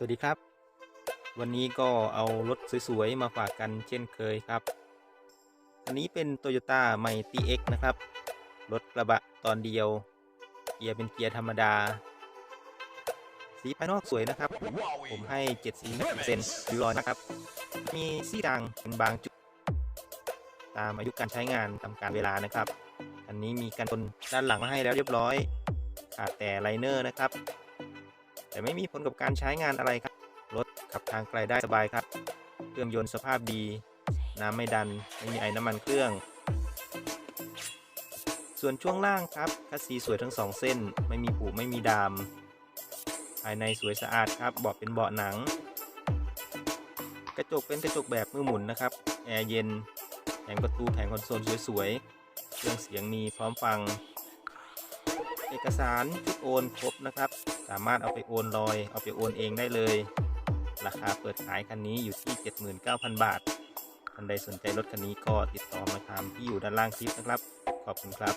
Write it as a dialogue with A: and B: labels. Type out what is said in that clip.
A: สวัสดีครับ วันนี้ก็เอารถสวยๆ มาฝากกันเช่นเคยครับ อันนี้เป็น Toyota m i t X นะครับ รถกระบะตอนเดียว เกียร์เป็นเกียร์ธรรมดา สีภายนอกสวยนะครับ ผมให้7สีเซนริ้วรอยนะครับ มีซี่ด่างเป็นบางจุด ตามอายุการใช้งานตามการเวลานะครับ อันนี้มีกันชนด้านหลังมาให้แล้วเรียบร้อยขาดแต่ไลเนอร์นะครับ แต่ไม่มีผลกับการใช้งานอะไรครับ รถขับทางไกลได้สบายครับ เครื่องยนต์สภาพดี น้ำไม่ดัน ไม่มีไอ้น้ำมันเครื่อง ส่วนช่วงล่างครับคัสซีสวยทั้งสองเส้น ไม่มีผุไม่มีดาม ภายในสวยสะอาดครับ เบาะเป็นเบาะหนัง กระจกเป็นกระจกแบบมือหมุนนะครับ แอร์เย็น แผงประตูแผงคอนโซลสวยๆ เครื่องเสียงมีพร้อมฟัง เอกสารชุดโอนครบนะครับ สามารถเอาไปโอนลอย เอาไปโอนเองได้เลย ราคาเปิดขายคันนี้อยู่ที่ 79,000 บาทท่านใดสนใจรถคันนี้ก็ติดต่อมาทามที่อยู่ด้านล่างคลิปนะครับ ขอบคุณครับ